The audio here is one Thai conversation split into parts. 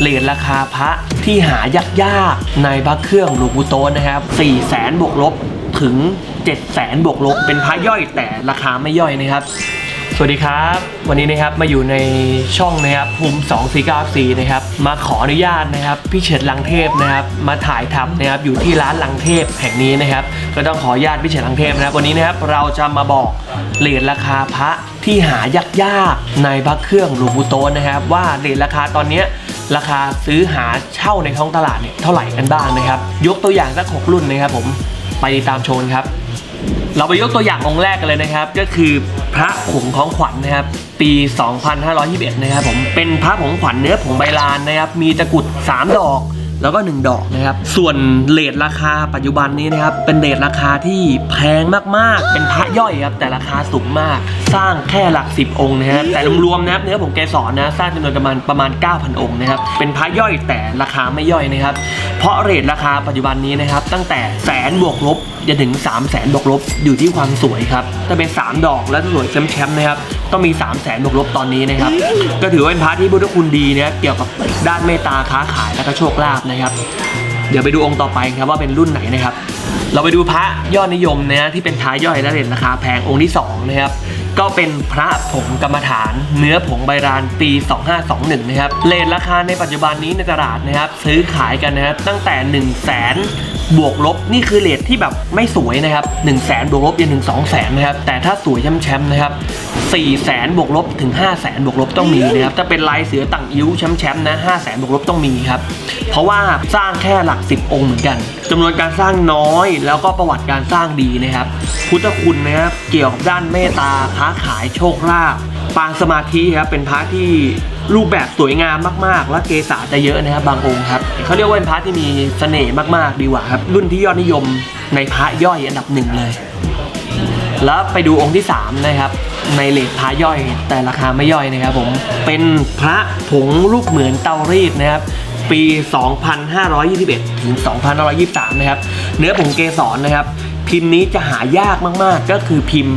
เลทราคาพระที่หายากๆในพระเครื่องหลวงปู่โตนะครับ4 0 0แสนบวกลบถึง 7 0 0แสนบวกลบเป็นพระย่อยแต่ราคาไม่ย่อยนะครับ สวัสดีครับ วันนี้นะครับมาอยู่ในช่องนะครับภูมิ2 4 9 4นะครับมาขออนุญาตนะครับพี่เฉิดลังเทพนะครับมาถ่ายทำนะครับอยู่ที่ร้านลังเทพแห่งนี้นะครับ ก็ต้องขออนุญาตพี่เฉิดลังเทพนะครับวันนี้นะครับเราจะมาบอกเลทราคาพระที่หายากๆในพระเครื่องหลวงปู่โตนะครับ ว่าเลทราคาตอนเนี้ย ราคาซื้อหาเช่าในท้องตลาดเนี่ยเท่าไหร่กันบ้างนะครับ ยกตัวอย่างสักหกรุ่นนะครับผมไปติดตามโชนครับ เราไปยกตัวอย่างองค์แรกกันเลยนะครับ ก็คือพระผงของขวัญนะครับ ปี 2521 นะครับผมเป็นพระผงขวัญเนื้อผงใบลานนะครับ มีตะกุด 3 ดอก แล้วก็ 1 ดอกนะครับ ส่วนเลทราคาปัจจุบันนี้นะครับ เป็นเลทราคาที่แพงมากๆ เป็นพระย่อยครับ แต่ราคาสูงมาก สร้างแค่หลัก 10 องค์นะครับ แต่รวมๆนะครับเนื้อผงเกสรนนะ สร้างจำนวนประมาณประมาณ 9,000 องค์นะครับ เป็นพระย่อยแต่ราคาไม่ย่อยนะครับ เพราะเรทราคาปัจจุบันนี้นะครับ ตั้งแต่แสนบวกลบจนถึง 3 0 0แสนบวกลบอยู่ที่ความสวยครับ ถ้าเป็น 3 ดอกแล้วสวยแชมป์นะครับ ต้องมี3 0 0แสนบวกลบตอนนี้นะครับ ก็ถือว่าเป็นพระที่พุทธคุณดีเนะครับเกี่ยวกับด้านเมตตาค้าขายและก็โชคลาภนะครับ เดี๋ยวไปดูองค์ต่อไปครับว่าเป็นรุ่นไหนนะครับ เราไปดูพระยอดนิยมนะที่เป็นพระย่อยและเรทราคาแพงองค์ที่สองนะครับก็เป็นพระผงกรรมฐาน เนื้อผงใบรานปี 2521 นะครับเรทราคาในปัจจุบันนี้ในตลาดนะครับ ซื้อขายกันนะครับตั้งแต่ 1 0 0 0 0แสน บวกลบนี่คือเรทที่แบบไม่สวยนะครับ1 0 0 0 0แสนบวกลบยันถึง2 0 0แสนนะครับแต่ถ้าสวยแชมป์นะครับ4 0 0แสนบวกลบถึง 5 0 0แสนบวกลบต้องมีนะครับถ้าเป็นลายเสือต่างอิ้วแชมป์ๆนะ5 0 0แสนบวกลบต้องมีครับเพราะว่าสร้างแค่หลัก 10 องค์เหมือนกันจำนวนการสร้างน้อย แล้วก็ประวัติการสร้างดีนะครับพุทธคุณนะครับเกี่ยวกับด้านเมตตาค้าขายโชคลาภ ปางสมาธิครับเป็นพระที่รูปแบบสวยงามมากๆ และเกษาจะเยอะนะครับบางองค์ครับเขาเรียกว่าเป็นพระที่มีเสน่ห์มากๆดีกว่าครับรุ่นที่ยอดนิยมในพระย่อยอันดับหนึ่งเลย แล้วไปดูองค์ที่ 3 นะครับในเลทพระย่อยแต่ราคาไม่ย่อยนะครับผมเป็นพระผงรูปเหมือนเตารีดนะครับปี 2521 ถึง 2523 นะครับ เนื้อผงเกสรนะครับ พิมพ์นี้จะหายากมาก ๆ ก็คือพิมพ์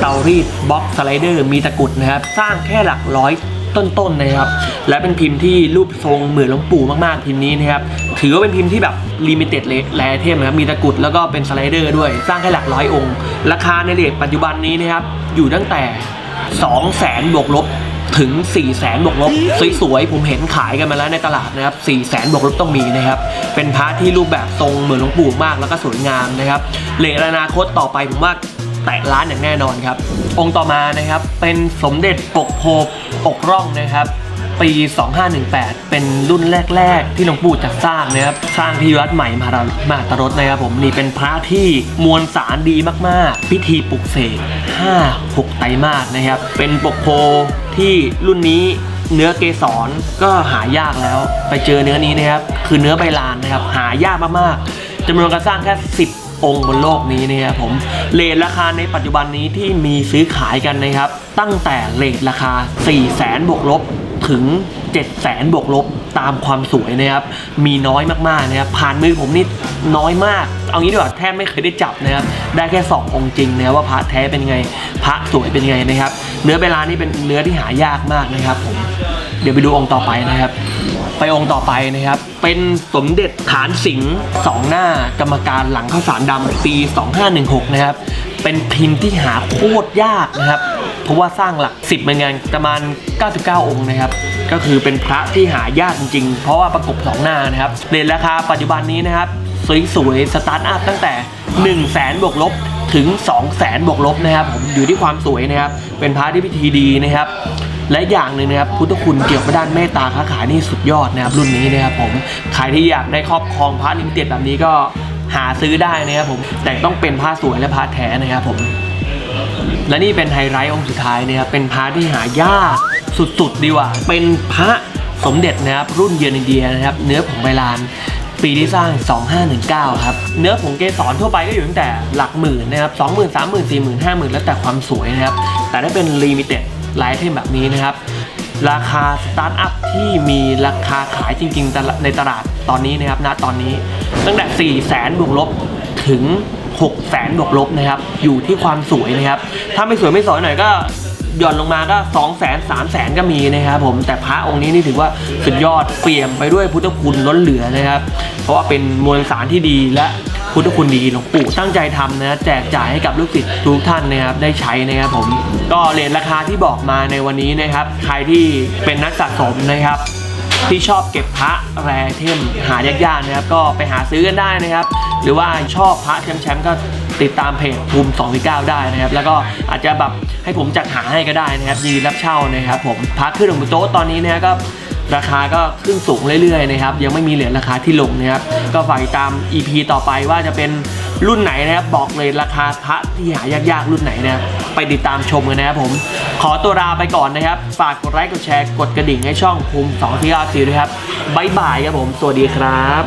เตารีดบล็อกสไลเดอร์มีตะกุดนะครับ สร้างแค่หลักร้อยต้นๆนะครับ และเป็นพิมพ์ที่รูปทรงเหมือนหลวงปู่มากๆพิมพ์นี้นะครับ ถือว่าเป็นพิมพ์ที่แบบลิมิเต็ดเลยแรเทมนะครับ มีตะกุดแล้วก็เป็นสไลเดอร์ด้วย สร้างแค่หลักร้อยองค์ ราคาในเรทปัจจุบันนี้นะครับ อยู่ตั้งแต่ 2 0 0แสนบวกลบถึง 4 0 0แสนบวกลบสวยๆ ผมเห็นขายกันมาแล้วในตลาดนะครับ 4 0 0แสนบวกลบต้องมีนะครับ เป็นพระที่รูปแบบทรงเหมือนหลวงปู่มากแล้วก็สวยงามนะครับเลทอนาคตต่อไปผมว่า แตะล้านอย่างแน่นอนครับ องค์ต่อมานะครับเป็นสมเด็จปกโพอกร่องนะครับ ปี 2518 เป็นรุ่นแรก ๆ ที่หลวงปู่จัดสร้างนะครับสร้างที่วัดใหม่มหามหาตรสนะครับผมนี่เป็นพระที่มวลสารดีมากๆ พิธีปลุกเสก5 6 ไตรมาสนะครับ เป็นปกโพที่รุ่นนี้เนื้อเกสรก็หายากแล้ว ไปเจอเนื้อนี้นะครับ คือเนื้อใบลานนะครับ หายากมากๆจำนวนการสร้างแค่ 10 องค์บนโลกนี้นะครับผมเลทราคาในปัจจุบันนี้ที่มีซื้อขายกันนะครับ ตั้งแต่เลทราคา 4 0 0แสนบวกลบถึง 7 0 0แสนบวกลบตามความสวยนะครับ มีน้อยมากๆนะครับ ผ่านมือผมนี่น้อยมาก เอางี้ดีกว่าแทบไม่เคยได้จับนะครับ ได้แค่2องค์จริงนะว่าพระแท้เป็นไง พระสวยเป็นไงนะครับ เนื้อเวลานี่เป็นเนื้อที่หายากมากนะครับผม เดี๋ยวไปดูองค์ต่อไปนะครับ ไปองค์ต่อไปนะครับ เป็นสมเด็จฐานสิงห์สองหน้ากรรมการหลังข้าวสารดำปี 2516 นะครับ เป็นพิมพ์ที่หาโคตรยากนะครับ เพราะว่าสร้างหลัก 10เหมือนกันประมาณ 99 องค์นะครับ ก็คือเป็นพระที่หายากจริงๆ เพราะว่าประกบสองหน้านะครับเรทราคาปัจจุบันนี้นะครับ สวยๆ สตาร์ทอัพตั้งแต่ 1 0 0 0 0แสนบวกลบถึง 2 0 0แสนบวกลบนะครับผมอยู่ที่ความสวยนะครับ เป็นพระที่พิธีดีนะครับ และอย่างหนึ่งนะครับพุทธคุณเกี่ยวกับด้านเมตตาค้าขายนี่สุดยอดนะครับรุ่นนี้นะครับผมใครที่อยากได้ครอบครองพระลิมิเต็ดแบบนี้ก็หาซื้อได้นะครับผมแต่ต้องเป็นผ้าสวยและผ้าแท้นะครับผมและนี่เป็นไฮไลท์องค์สุดท้ายนะครับเป็นพระที่หายากสุดๆดีกว่าเป็นพระสมเด็จนะครับรุ่นเยือนอินเดียนะครับเนื้อผงใบลานปีที่สร้าง 2519 ครับ เนื้อผงเกสรทั่วไปก็อยู่ตั้งแต่หลักหมื่นนะครับ20,000 30,000 40,000 50,000 แล้วแต่ความสวยนะครับ แต่ถ้าเป็นลิมิเต็ด ไลท์เทมแบบนี้นะครับ ราคาสตาร์ทอัพที่มีราคาขายจริงๆ ในตลาดตอนนี้นะครับณตอนนี้ตั้งแต่ 4 0 0 0 0 0บวกลบถึง 6 0 0 0 0 0บวกลบนะครับอยู่ที่ความสวยนะครับ ถ้าไม่สวยไม่สวยหน่อยก็หย่อนลงมาก็2 0 0 0 0 0 3 0 0 0 0 ก็มีนะครับผมแต่พระองค์นี้นี่ถือว่าสุดยอดเปี่ยมไปด้วยพุทธคุณล้นเหลือนะครับ เพราะว่าเป็นมวลสารที่ดีและ พุทธคุณดีหลวงปู่ตั้งใจทำนะแจกจ่ายให้กับลูกศิษย์ทุกท่านนะครับได้ใช้นะครับผมก็เลทราคาที่บอกมาในวันนี้นะครับ ใครที่เป็นนักสะสมนะครับที่ชอบเก็บพระแรเทมหายากๆนะครับ ก็ไปหาซื้อกันได้นะครับ หรือว่าชอบพระแชมป์ก็ติดตามเพจภูมิ249ได้นะครับ แล้วก็อาจจะแบบให้ผมจัดหาให้ก็ได้นะครับยีรับเช่านะครับผมพระขึ้นหลวงปู่โต๊ะตอนนี้นะฮะก็ ราคาก็ขึ้นสูงเรื่อยๆนะครับยังไม่มีเหรียญราคาที่ลงนะครับก็ฝากตาม EP ต่อไปว่าจะเป็นรุ่นไหนนะครับบอกเลยราคาพระที่หายากๆรุ่นไหนนะไปติดตามชมกันนะครับผมขอตัวลาไปก่อนนะครับ ฝากกดไลค์กดแชร์กดกระดิ่งให้ช่องภูมิ2 4 4ด้วยครับบ๊ายบายครับผม สวัสดีครับ